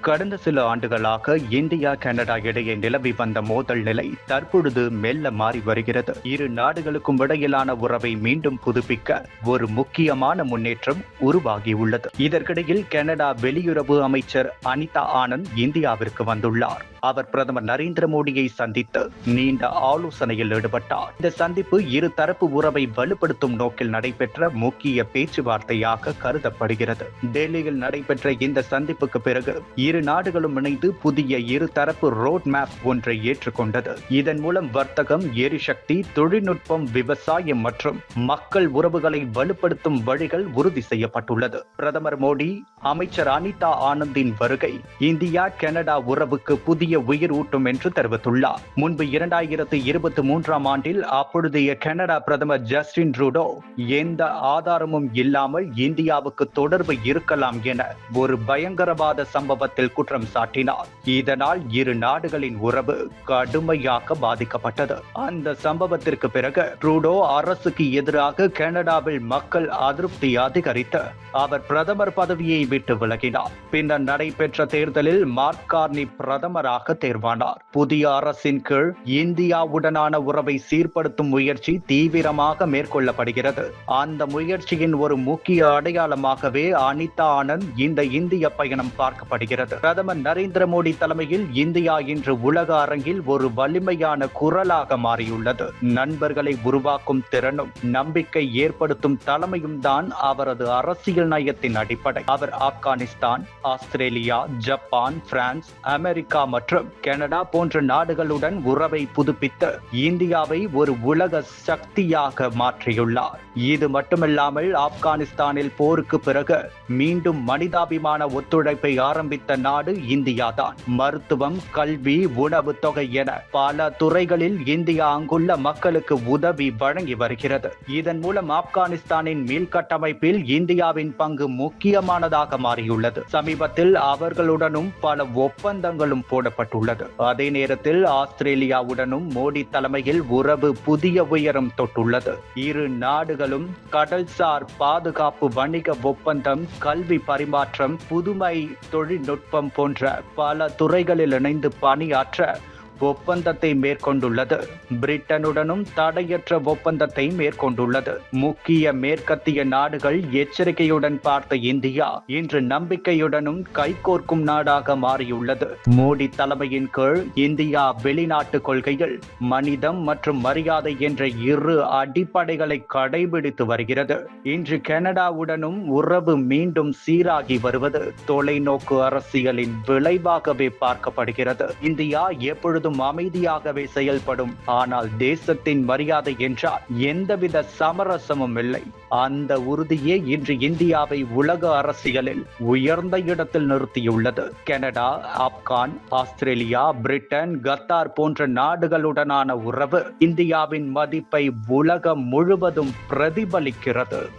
கடந்த சில ஆண்டுகளாக இந்தியா கனடா இடையே நிலவி வந்த மோதல் நிலை தற்பொழுது மெல்ல மாறி வருகிறது. இரு நாடுகளுக்கும் இடையிலான உறவை மீண்டும் புதுப்பிக்க ஒரு முக்கியமான முன்னேற்றம் உருவாகியுள்ளது இதற்கிடையில் கனடா வெளியுறவு அமைச்சர் அனிதா ஆனந்த் இந்தியாவிற்கு வந்துள்ளார். அவர் பிரதமர் நரேந்திர மோடியை சந்தித்து நீண்ட ஆலோசனையில் ஈடுபட்டார். இந்த சந்திப்பு இரு தரப்பு உறவை வலுப்படுத்தும் நோக்கில் நடைபெற்ற முக்கிய பேச்சுவார்த்தையாக கருதப்படுகிறது. டெல்லியில் நடைபெற்ற இந்த சந்திப்புக்கு பிறகு இரு நாடுகளும் இணைந்து புதிய இருதரப்பு ரோட் மேப் ஒன்றை ஏற்றுக்கொண்டது. இதன் மூலம் வர்த்தகம் எரிசக்தி தொழில்நுட்பம் விவசாயம் மற்றும் மக்கள் உறவுகளை வலுப்படுத்தும் வழிகள் உறுதி செய்யப்பட்டுள்ளது. பிரதமர் மோடி அமைச்சர் அனிதா ஆனந்தின் வருகை இந்தியா கனடா உறவுக்கு புதிய புதிய உயிர் ஊட்டும் என்று தெரிவித்துள்ளார். முன்பு இரண்டாயிரத்தி இருபத்தி மூன்றாம் ஆண்டில் அப்பொழுதைய கனடா பிரதமர் ஜஸ்டின் ட்ரூடோ எந்த ஆதாரமும் இல்லாமல் இந்தியாவுக்கு தொடர்பு இருக்கலாம் என ஒரு பயங்கரவாத சம்பவத்தில் குற்றம் சாட்டினார். இதனால் இரு நாடுகளின் உறவு கடுமையாக பாதிக்கப்பட்டது. அந்த சம்பவத்திற்கு பிறகு ட்ரூடோ அரசுக்கு எதிராக கனடாவில் மக்கள் அதிருப்தி அதிகரித்து அவர் பிரதமர் பதவியை விட்டு விலகினார். பின்னர் நடைபெற்ற தேர்தலில் மார்க் கார்னி பிரதமராக தேர்வானார் புதிய அரசின் கீழ் இந்தியாவுடனான உறவை சீர்படுத்தும் முயற்சி தீவிரமாக மேற்கொள்ளப்படுகிறது. அந்த முயற்சியின் ஒரு முக்கிய அடையாளமாகவே அனிதா ஆனந்த் இந்த இந்திய பயணம் பார்க்கப்படுகிறது. பிரதமர் நரேந்திர மோடி தலைமையில் இந்தியா இன்று உலக அரங்கில் ஒரு வலிமையான குரலாக மாறியுள்ளது. நண்பர்களை உருவாக்கும் திறனும் நம்பிக்கை ஏற்படுத்தும் தலைமையும் தான் அவரது அரசியல் நயத்தின் அடிப்படை. அவர் Afghanistan Australia Japan France America மற்றும் கனடா போன்ற நாடுகளுடன் உறவை புதுப்பித்து இந்தியாவை ஒரு உலக சக்தியாக மாற்றியுள்ளார். இது மட்டுமில்லாமல் ஆப்கானிஸ்தானில் போருக்கு பிறகு மீண்டும் மனிதாபிமான ஒத்துழைப்பை ஆரம்பித்த நாடு இந்தியாதான். மருத்துவம் கல்வி உணவு தொகை என பல துறைகளில் இந்தியா அங்குள்ள மக்களுக்கு உதவி வழங்கி வருகிறது. இதன் மூலம் ஆப்கானிஸ்தானின் மீள்கட்டமைப்பில் இந்தியாவின் பங்கு முக்கியமானதாக மாறியுள்ளது. சமீபத்தில் அவர்களுடனும் பல ஒப்பந்தங்களும் ஏற்பட்டுள்ளது அதே நேரத்தில் ஆஸ்திரேலியாவுடனும் மோடி தலைமையில் உறவு புதிய உயரம் தொட்டுள்ளது. இரு நாடுகளும் கடல்சார் பாதுகாப்பு வணிக ஒப்பந்தம் கல்வி பரிமாற்றம் புதுமை தொழில்நுட்பம் போன்ற பல துறைகளில் இணைந்து பணியாற்ற ஒப்பந்தத்தை மேற்கொண்டுள்ளது. பிரிட்டனுடனும் தடையற்ற ஒப்பந்தத்தை மேற்கொண்டுள்ளது. முக்கிய மேற்கத்திய நாடுகள் எச்சரிக்கையுடன் பார்த்த இந்தியா இன்று நம்பிக்கையுடனும் கைகோர்க்கும் நாடாக மாறியுள்ளது. மோடி தலைமையின் கீழ் இந்தியா வெளிநாட்டு கொள்கையில் மனிதம் மற்றும் மரியாதை என்ற இரு அடிப்படைகளை கடைபிடித்து வருகிறது. இன்று கனடாவுடனும் உறவு மீண்டும் சீராகி வருவது தொலைநோக்கு அரசியலின் விளைவாகவே பார்க்கப்படுகிறது. இந்தியா எப்பொழுதும் அமைதியாகவே செயல்படும். ஆனால் தேசத்தின் மரியாதை என்றால் எந்தவித சமரசமும் இல்லை. அந்த உறுதியே இன்று இந்தியாவை உலக அரசியலில் உயர்ந்த இடத்தில் நிறுத்தியுள்ளது. Canada Afghan Australia Britain Qatar போன்ற நாடுகளுடனான உறவு இந்தியாவின் மதிப்பை உலகம் முழுவதும் பிரதிபலிக்கிறது.